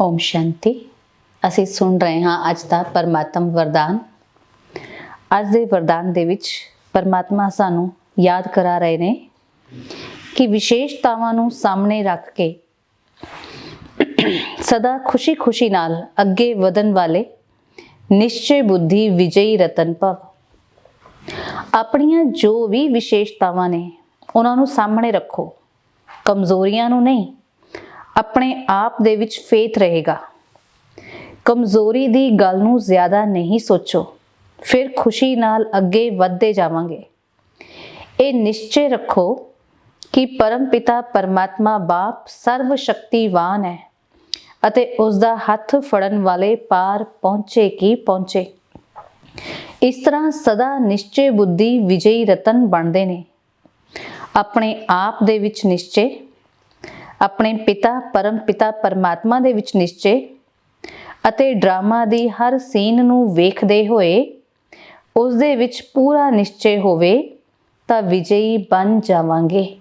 ਓਮ ਸ਼ਾਂਤੀ। ਅਸੀਂ ਸੁਣ ਰਹੇ ਹਾਂ ਅੱਜ ਦਾ ਪਰਮਾਤਮ ਵਰਦਾਨ। ਅੱਜ ਦੇ ਵਰਦਾਨ ਦੇ ਵਿੱਚ ਪਰਮਾਤਮਾ ਸਾਨੂੰ ਯਾਦ ਕਰਾ ਰਹੇ ਨੇ ਕਿ ਵਿਸ਼ੇਸ਼ਤਾਵਾਂ ਨੂੰ ਸਾਹਮਣੇ ਰੱਖ ਕੇ ਸਦਾ ਖੁਸ਼ੀ-ਖੁਸ਼ੀ ਨਾਲ ਅੱਗੇ ਵਧਣ ਵਾਲੇ ਨਿਸ਼ਚੈ ਬੁੱਧੀ ਵਿਜਈ ਰਤਨ ਭਵ। ਆਪਣੀਆਂ ਜੋ ਵੀ ਵਿਸ਼ੇਸ਼ਤਾਵਾਂ ਨੇ, ਉਹਨਾਂ ਨੂੰ ਸਾਹਮਣੇ ਰੱਖੋ। ਕਮਜ਼ੋਰੀਆਂ ਨੂੰ ਨਹੀਂ ਆਪਣੇ ਆਪ ਦੇ ਵਿੱਚ ਫੇਥ ਰਹੇਗਾ। ਕਮਜ਼ੋਰੀ ਦੀ ਗੱਲ ਨੂੰ ਜ਼ਿਆਦਾ ਨਹੀਂ ਸੋਚੋ। ਫਿਰ ਖੁਸ਼ੀ ਨਾਲ ਅੱਗੇ ਵਧਦੇ ਜਾਵਾਂਗੇ। ਇਹ ਨਿਸ਼ਚੈ ਰੱਖੋ ਕਿ ਪਰਮ ਪਿਤਾ ਪਰਮਾਤਮਾ ਬਾਪ ਸਰਵ ਸ਼ਕਤੀਵਾਨ ਹੈ ਅਤੇ ਉਸ ਦਾ ਹੱਥ ਫੜਨ ਵਾਲੇ ਪਾਰ ਪਹੁੰਚੇ ਕੀ ਪਹੁੰਚੇ। ਇਸ ਤਰ੍ਹਾਂ ਸਦਾ ਨਿਸ਼ਚੈ ਬੁੱਧੀ ਵਿਜਈ ਰਤਨ ਬਣਦੇ ਨੇ। ਆਪਣੇ ਆਪ ਦੇ ਵਿੱਚ ਨਿਸ਼ਚੈ ਆਪਣੇ ਪਿਤਾ ਪਰਮ ਪਿਤਾ ਪਰਮਾਤਮਾ ਦੇ ਵਿੱਚ ਨਿਸ਼ਚੇ ਅਤੇ ਡਰਾਮਾ ਦੀ ਹਰ ਸੀਨ ਨੂੰ ਵੇਖਦੇ ਹੋਏ ਉਸ ਦੇ ਵਿੱਚ ਪੂਰਾ ਨਿਸ਼ਚੇ ਹੋਵੇ ਤਾਂ ਵਿਜਈ ਬਣ ਜਾਵਾਂਗੇ।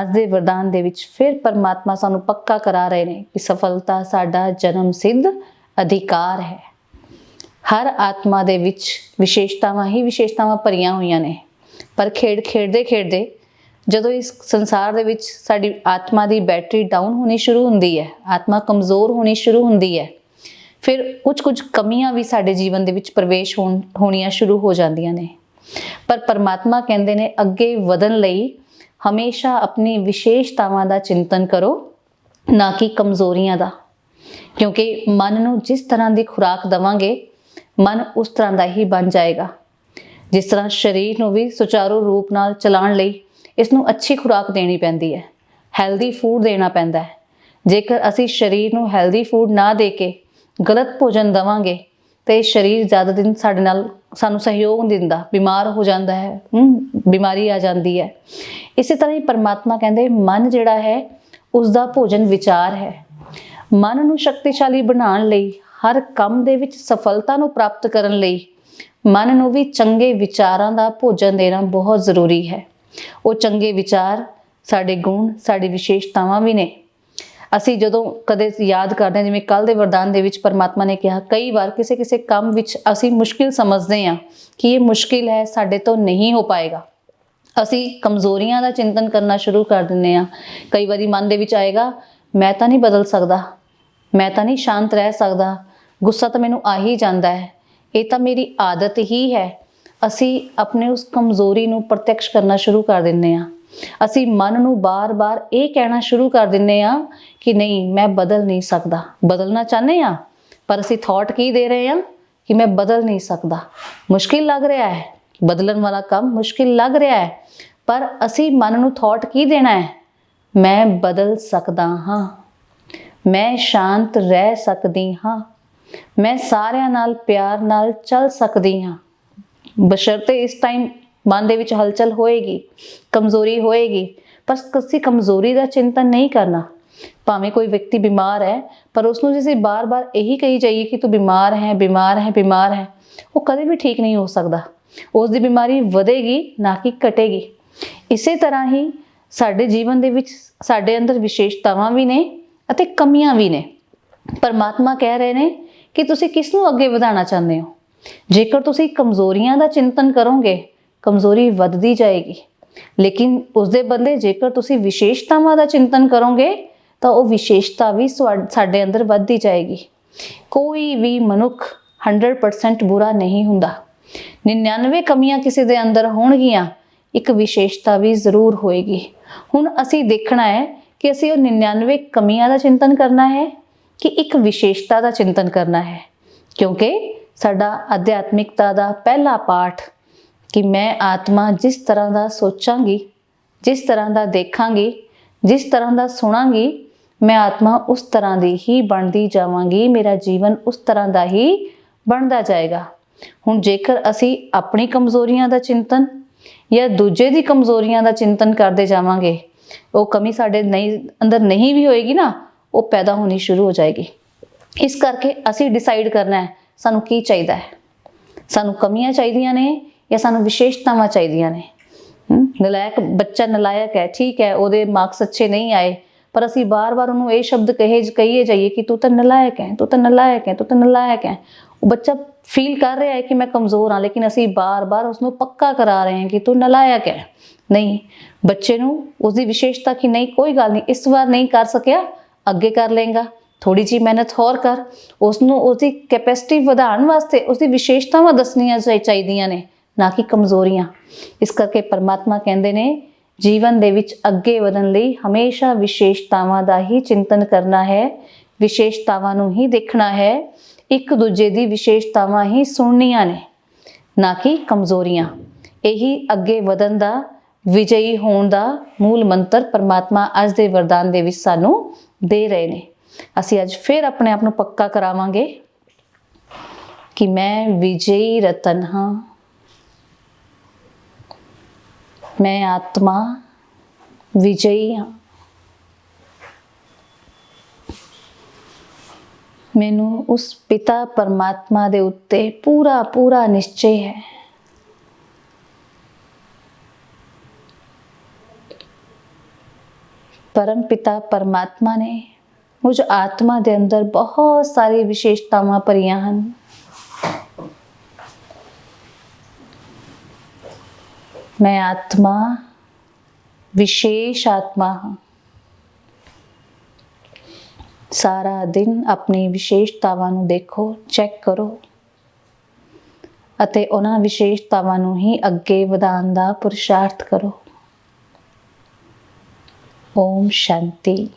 ਅੱਜ ਦੇ ਵਰਦਾਨ ਦੇ ਵਿੱਚ ਫਿਰ ਪਰਮਾਤਮਾ ਸਾਨੂੰ ਪੱਕਾ ਕਰਾ ਰਹੇ ਨੇ ਕਿ ਸਫਲਤਾ ਸਾਡਾ ਜਨਮ ਸਿੱਧ ਅਧਿਕਾਰ ਹੈ। ਹਰ ਆਤਮਾ ਦੇ ਵਿੱਚ ਵਿਸ਼ੇਸ਼ਤਾਵਾਂ ਹੀ ਵਿਸ਼ੇਸ਼ਤਾਵਾਂ ਭਰੀਆਂ ਹੋਈਆਂ ਨੇ। ਪਰ ਖੇਡ ਖੇਡਦੇ ਖੇਡਦੇ ਜਦੋਂ ਇਸ ਸੰਸਾਰ ਦੇ ਵਿੱਚ ਸਾਡੀ ਆਤਮਾ ਦੀ ਬੈਟਰੀ ਡਾਊਨ ਹੋਣੀ ਸ਼ੁਰੂ ਹੁੰਦੀ ਹੈ, ਆਤਮਾ ਕਮਜ਼ੋਰ ਹੋਣੀ ਸ਼ੁਰੂ ਹੁੰਦੀ ਹੈ, ਫਿਰ ਕੁਝ ਕੁਝ ਕਮੀਆਂ ਵੀ ਸਾਡੇ ਜੀਵਨ ਦੇ ਵਿੱਚ ਪ੍ਰਵੇਸ਼ ਹੋਣ, ਹੋਣੀਆਂ ਸ਼ੁਰੂ ਹੋ ਜਾਂਦੀਆਂ ਨੇ। ਪਰ ਪਰਮਾਤਮਾ ਕਹਿੰਦੇ ਨੇ, ਅੱਗੇ ਵਧਣ ਲਈ ਹਮੇਸ਼ਾ ਆਪਣੀ ਵਿਸ਼ੇਸ਼ਤਾਵਾਂ ਦਾ ਚਿੰਤਨ ਕਰੋ, ਨਾ ਕਿ ਕਮਜ਼ੋਰੀਆਂ ਦਾ। ਕਿਉਂਕਿ ਮਨ ਨੂੰ ਜਿਸ ਤਰ੍ਹਾਂ ਦੀ ਖੁਰਾਕ ਦਵਾਂਗੇ, ਮਨ ਉਸ ਤਰ੍ਹਾਂ ਦਾ ਹੀ ਬਣ ਜਾਏਗਾ। ਜਿਸ ਤਰ੍ਹਾਂ ਸਰੀਰ ਨੂੰ ਵੀ ਸੁਚਾਰੂ ਰੂਪ ਨਾਲ ਚਲਾਉਣ ਲਈ ਇਸ ਨੂੰ ਅੱਛੀ ਖੁਰਾਕ ਦੇਣੀ ਪੈਂਦੀ ਹੈ। ਹੈਲਦੀ ਫੂਡ ਦੇਣਾ ਪੈਂਦਾ ਹੈ। ਜੇਕਰ ਅਸੀਂ ਸਰੀਰ ਨੂੰ ਹੈਲਦੀ ਫੂਡ ਨਾ ਦੇ ਕੇ ਗਲਤ ਭੋਜਨ ਦਵਾਂਗੇ, ਤੇ ਸਰੀਰ ਜ਼ਿਆਦਾ ਦਿਨ ਸਾਡੇ ਨਾਲ ਸਾਨੂੰ ਸਹਿਯੋਗ ਨਹੀਂ ਦਿੰਦਾ। ਬਿਮਾਰ ਹੋ ਜਾਂਦਾ ਹੈ ਬਿਮਾਰੀ ਆ ਜਾਂਦੀ ਹੈ। ਇਸੇ ਤਰ੍ਹਾਂ ਹੀ ਪਰਮਾਤਮਾ ਕਹਿੰਦੇ, ਮਨ ਜਿਹੜਾ ਹੈ ਉਸ ਦਾ ਭੋਜਨ ਵਿਚਾਰ ਹੈ। ਮਨ ਨੂੰ ਸ਼ਕਤੀਸ਼ਾਲੀ ਬਣਾਉਣ ਲਈ, ਹਰ ਕੰਮ ਦੇ ਵਿੱਚ ਸਫਲਤਾ ਨੂੰ ਪ੍ਰਾਪਤ ਕਰਨ ਲਈ ਮਨ ਨੂੰ ਵੀ ਚੰਗੇ ਵਿਚਾਰਾਂ ਦਾ ਭੋਜਨ ਦੇਣਾ ਬਹੁਤ ਜ਼ਰੂਰੀ ਹੈ। ਉਹ ਚੰਗੇ ਵਿਚਾਰ, ਸਾਡੇ ਗੁਣ, ਸਾਡੀ ਵਿਸ਼ੇਸ਼ਤਾਵਾਂ ਵੀ ਨੇ। ਅਸੀਂ ਜਦੋਂ ਕਦੇ ਯਾਦ ਕਰਦੇ ਹਾਂ, ਜਿਵੇਂ ਕੱਲ ਦੇ ਵਰਦਾਨ ਦੇ ਵਿੱਚ ਪਰਮਾਤਮਾ ਨੇ ਕਿਹਾ, ਕਈ ਵਾਰ ਕਿਸੇ ਕਿਸੇ ਕੰਮ ਵਿੱਚ ਅਸੀਂ ਮੁਸ਼ਕਿਲ ਸਮਝਦੇ ਹਾਂ ਕਿ ਇਹ ਮੁਸ਼ਕਿਲ ਹੈ, ਸਾਡੇ ਤੋਂ ਨਹੀਂ ਹੋ ਪਾਏਗਾ। ਅਸੀਂ ਕਮਜ਼ੋਰੀਆਂ ਦਾ ਚਿੰਤਨ ਕਰਨਾ ਸ਼ੁਰੂ ਕਰ ਦਿੰਦੇ ਹਾਂ। ਕਈ ਵਾਰੀ ਮਨ ਦੇ ਵਿੱਚ ਆਏਗਾ, ਮੈਂ ਤਾਂ ਨਹੀਂ ਬਦਲ ਸਕਦਾ, ਮੈਂ ਤਾਂ ਨਹੀਂ ਸ਼ਾਂਤ ਰਹਿ ਸਕਦਾ, ਗੁੱਸਾ ਤਾਂ ਮੈਨੂੰ ਆ ਹੀ ਜਾਂਦਾ ਹੈ। ਇਹ ਤਾਂ ਮੇਰੀ ਆਦਤ ਹੀ ਹੈ। ਅਸੀਂ ਆਪਣੇ ਉਸ ਕਮਜ਼ੋਰੀ ਨੂੰ ਪ੍ਰਤੱਖ ਕਰਨਾ ਸ਼ੁਰੂ ਕਰ ਦਿੰਦੇ ਹਾਂ। ਅਸੀਂ ਮਨ ਨੂੰ ਬਾਰ-ਬਾਰ ਇਹ ਕਹਿਣਾ ਸ਼ੁਰੂ ਕਰ ਦਿੰਦੇ ਹਾਂ ਕਿ ਨਹੀਂ, ਮੈਂ ਬਦਲ ਨਹੀਂ ਸਕਦਾ। ਬਦਲਣਾ ਚਾਹੁੰਦੇ ਹਾਂ, ਪਰ ਅਸੀਂ ਥਾਟ ਕੀ ਦੇ ਰਹੇ ਹਾਂ? ਕਿ ਮੈਂ ਬਦਲ ਨਹੀਂ ਸਕਦਾ। ਮੁਸ਼ਕਿਲ ਲੱਗ ਰਿਹਾ ਹੈ। ਬਦਲਣ ਵਾਲਾ ਕੰਮ ਮੁਸ਼ਕਿਲ ਲੱਗ ਰਿਹਾ ਹੈ। ਪਰ ਅਸੀਂ ਮਨ ਨੂੰ ਥਾਟ ਕੀ ਦੇਣਾ ਹੈ? ਮੈਂ ਬਦਲ ਸਕਦਾ ਹਾਂ। ਮੈਂ ਸ਼ਾਂਤ ਰਹਿ ਸਕਦੀ ਹਾਂ। ਮੈਂ ਸਾਰਿਆਂ ਨਾਲ ਪਿਆਰ ਨਾਲ ਚੱਲ ਸਕਦੀ ਹਾਂ। ਬਸ਼ਰਤੇ ਇਸ ਟਾਈਮ ਮਨ ਦੇ ਵਿੱਚ ਹਲਚਲ ਹੋਏਗੀ ਕਮਜ਼ੋਰੀ ਹੋਏਗੀ ਪਰ ਕਿਸੇ ਕਮਜ਼ੋਰੀ ਦਾ ਚਿੰਤਨ ਨਹੀਂ ਕਰਨਾ ਭਾਵੇਂ ਕੋਈ ਵਿਅਕਤੀ ਬਿਮਾਰ ਹੈ ਪਰ ਉਸ ਨੂੰ ਜੇ ਬਾਰ-ਬਾਰ ਇਹੀ ਕਹੀ ਜਾਈਏ ਕਿ ਤੂੰ ਬਿਮਾਰ ਹੈ ਬਿਮਾਰ ਹੈ ਬਿਮਾਰ ਹੈ ਉਹ ਕਦੇ ਵੀ ਠੀਕ ਨਹੀਂ ਹੋ ਸਕਦਾ ਉਸ ਦੀ ਬਿਮਾਰੀ ਵਧੇਗੀ ਨਾ ਕਿ ਘਟੇਗੀ ਇਸੇ ਤਰ੍ਹਾਂ ਹੀ ਸਾਡੇ ਜੀਵਨ ਦੇ ਵਿੱਚ ਸਾਡੇ ਅੰਦਰ ਵਿਸ਼ੇਸ਼ਤਾਵਾਂ ਵੀ ਨੇ ਅਤੇ ਕਮੀਆਂ ਵੀ ਨੇ ਪਰਮਾਤਮਾ ਕਹਿ ਰਹੇ ਨੇ ਕਿ ਤੁਸੀਂ ਕਿਸ ਨੂੰ ਅੱਗੇ ਵਧਾਉਣਾ ਚਾਹੁੰਦੇ ਹੋ ਜੇਕਰ ਤੁਸੀਂ ਕਮਜ਼ੋਰੀਆਂ ਦਾ ਚਿੰਤਨ ਕਰੋਗੇ, ਕਮਜ਼ੋਰੀ ਵੱਧਦੀ ਜਾਏਗੀ। ਲੇਕਿਨ ਉਸ ਦੇ ਬਦਲੇ ਜੇਕਰ ਤੁਸੀਂ ਵਿਸ਼ੇਸ਼ਤਾਵਾਂ ਦਾ ਚਿੰਤਨ ਕਰੋਗੇ, ਤਾਂ ਉਹ ਵਿਸ਼ੇਸ਼ਤਾ ਵੀ ਸਾਡੇ ਅੰਦਰ ਵੱਧਦੀ ਜਾਏਗੀ। ਕੋਈ ਵੀ ਮਨੁੱਖ 100% ਬੁਰਾ ਨਹੀਂ ਹੁੰਦਾ। 99 ਕਮੀਆਂ ਕਿਸੇ ਦੇ ਅੰਦਰ ਹੋਣਗੀਆਂ, ਇੱਕ ਵਿਸ਼ੇਸ਼ਤਾ ਵੀ ਜ਼ਰੂਰ ਹੋਏਗੀ। ਹੁਣ ਅਸੀਂ ਦੇਖਣਾ ਹੈ ਕਿ ਅਸੀਂ ਉਹ 99 ਕਮੀਆਂ ਦਾ ਚਿੰਤਨ ਕਰਨਾ ਹੈ ਕਿ ਇੱਕ ਵਿਸ਼ੇਸ਼ਤਾ ਦਾ ਚਿੰਤਨ ਕਰਨਾ ਹੈ। ਕਿਉਂਕਿ ਸਾਡਾ ਅਧਿਆਤਮਿਕਤਾ ਦਾ ਪਹਿਲਾ ਪਾਠ ਕਿ ਮੈਂ ਆਤਮਾ ਜਿਸ ਤਰ੍ਹਾਂ ਦਾ ਸੋਚਾਂਗੀ, ਜਿਸ ਤਰ੍ਹਾਂ ਦਾ ਦੇਖਾਂਗੀ, ਜਿਸ ਤਰ੍ਹਾਂ ਦਾ ਸੁਣਾਂਗੀ, ਮੈਂ ਆਤਮਾ ਉਸ ਤਰ੍ਹਾਂ ਦੀ ਹੀ ਬਣਦੀ ਜਾਵਾਂਗੀ, ਮੇਰਾ ਜੀਵਨ ਉਸ ਤਰ੍ਹਾਂ ਦਾ ਹੀ ਬਣਦਾ ਜਾਏਗਾ। ਹੁਣ ਜੇਕਰ ਅਸੀਂ ਆਪਣੀ ਕਮਜ਼ੋਰੀਆਂ ਦਾ ਚਿੰਤਨ ਜਾਂ ਦੂਜੇ ਦੀ ਕਮਜ਼ੋਰੀਆਂ ਦਾ ਚਿੰਤਨ ਕਰਦੇ ਜਾਵਾਂਗੇ, ਉਹ ਕਮੀ ਸਾਡੇ ਨਹੀਂ, ਅੰਦਰ ਨਹੀਂ ਵੀ ਹੋਏਗੀ ਨਾ, ਉਹ ਪੈਦਾ ਹੋਣੀ ਸ਼ੁਰੂ ਹੋ ਜਾਏਗੀ। ਇਸ ਕਰਕੇ ਅਸੀਂ ਡਿਸਾਈਡ ਕਰਨਾ ਹੈ ਸਾਨੂੰ ਕੀ ਚਾਹੀਦਾ ਹੈ? ਸਾਨੂੰ ਕਮੀਆਂ ਚਾਹੀਦੀਆਂ ਨੇ ਜਾਂ ਸਾਨੂੰ ਵਿਸ਼ੇਸ਼ਤਾਵਾਂ ਚਾਹੀਦੀਆਂ ਨੇ? ਹਮ, ਨਲਾਇਕ ਬੱਚਾ ਨਲਾਇਕ ਹੈ ਠੀਕ ਹੈ ਉਹਦੇ ਮਾਰਕਸ ਅੱਛੇ ਨਹੀਂ ਆਏ ਪਰ ਅਸੀਂ ਬਾਰ-ਬਾਰ ਉਹਨੂੰ ਇਹ ਸ਼ਬਦ ਕਹੇ ਕਹੀਏ ਜਾਈਏ ਕਿ ਤੂੰ ਤਾਂ ਨਲਾਇਕ ਹੈ ਤੂੰ ਤਾਂ ਨਲਾਇਕ ਹੈ ਤੂੰ ਤਾਂ ਨਲਾਇਕ ਹੈ। ਉਹ ਬੱਚਾ ਫੀਲ ਕਰ ਰਿਹਾ ਹੈ ਕਿ ਮੈਂ ਕਮਜ਼ੋਰ ਹਾਂ ਲੇਕਿਨ ਅਸੀਂ ਬਾਰ-ਬਾਰ ਉਸ ਨੂੰ ਪੱਕਾ ਕਰਾ ਰਹੇ ਹਾਂ ਕਿ ਤੂੰ ਨਲਾਇਕ ਹੈ। ਨਹੀਂ ਬੱਚੇ ਨੂੰ ਉਸ ਦੀ ਵਿਸ਼ੇਸ਼ਤਾ ਕਿ ਨਹੀਂ ਕੋਈ ਗੱਲ ਨਹੀਂ ਇਸ ਵਾਰ ਨਹੀਂ ਕਰ ਸਕਿਆ ਅੱਗੇ ਕਰ ਲੇਗਾ ਥੋੜੀ ਜੀ ਮਿਹਨਤ ਹੋਰ ਕਰ ਉਸ ਨੂੰ ਉਹਦੀ ਕੈਪੈਸਿਟੀ ਵਧਾਉਣ ਵਾਸਤੇ ਉਸਦੀ ਵਿਸ਼ੇਸ਼ਤਾਵਾਂ ਦੱਸਣੀਆਂ ਚਾਹੀਦੀਆਂ ਨੇ, ਨਾ ਕਿ ਕਮਜ਼ੋਰੀਆਂ। ਇਸ ਕਰਕੇ ਪਰਮਾਤਮਾ ਕਹਿੰਦੇ ਨੇ, ਜੀਵਨ ਦੇ ਵਿੱਚ ਅੱਗੇ ਵਧਣ ਲਈ ਹਮੇਸ਼ਾ ਵਿਸ਼ੇਸ਼ਤਾਵਾਂ ਦਾ ਹੀ ਚਿੰਤਨ ਕਰਨਾ ਹੈ, ਵਿਸ਼ੇਸ਼ਤਾਵਾਂ ਨੂੰ ਹੀ ਦੇਖਣਾ ਹੈ, ਇੱਕ ਦੂਜੇ ਦੀ ਵਿਸ਼ੇਸ਼ਤਾਵਾਂ ਹੀ ਸੁਣਨੀਆਂ ਨੇ, ਨਾ ਕਿ ਕਮਜ਼ੋਰੀਆਂ। ਇਹੀ ਅੱਗੇ ਵਧਣ ਦਾ ਵਿਜਈ ਹੋਣ ਦਾ ਮੂਲ ਮੰਤਰ ਪਰਮਾਤਮਾ ਅੱਜ ਦੇ ਵਰਦਾਨ ਦੇ ਵਿੱਚ ਸਾਨੂੰ ਦੇ ਰਹੇ ਨੇ। ਅਸੀਂ ਅੱਜ ਫਿਰ ਆਪਣੇ ਆਪ ਨੂੰ ਪੱਕਾ ਕਰਾਵਾਂਗੇ ਕਿ ਮੈਂ ਵਿਜयी ਰਤਨ ਹਾਂ। ਮੈਂ ਆਤਮਾ ਵਿਜयी ਹਾਂ। ਮੈਨੂੰ ਉਸ ਪਿਤਾ ਪਰਮਾਤਮਾ ਦੇ ਉੱਤੇ ਪੂਰਾ ਪੂਰਾ ਨਿਸ਼ਚੈ ਹੈ। ਪਰਮ ਪਿਤਾ ਪਰਮਾਤਮਾ ਨੇ ਮੁਝ ਆਤਮਾ ਦੇ ਅੰਦਰ ਬਹੁਤ ਸਾਰੀ ਵਿਸ਼ੇਸ਼ਤਾਵਾਂ ਭਰੀਆਂ ਹਨ। ਮੈਂ ਆਤਮਾ, ਵਿਸ਼ੇਸ਼ ਆਤਮਾ ਹਾਂ। ਸਾਰਾ ਦਿਨ ਆਪਣੀ ਵਿਸ਼ੇਸ਼ਤਾਵਾਂ ਨੂੰ ਦੇਖੋ, ਚੈੱਕ ਕਰੋ। ਅਤੇ ਉਹਨਾਂ ਵਿਸ਼ੇਸ਼ਤਾਵਾਂ ਨੂੰ ਹੀ ਅੱਗੇ ਵਧਾਉਣ ਦਾ ਪੁਰਸ਼ਾਰਥ ਕਰੋ। ਓਮ ਸ਼ਾਂਤੀ।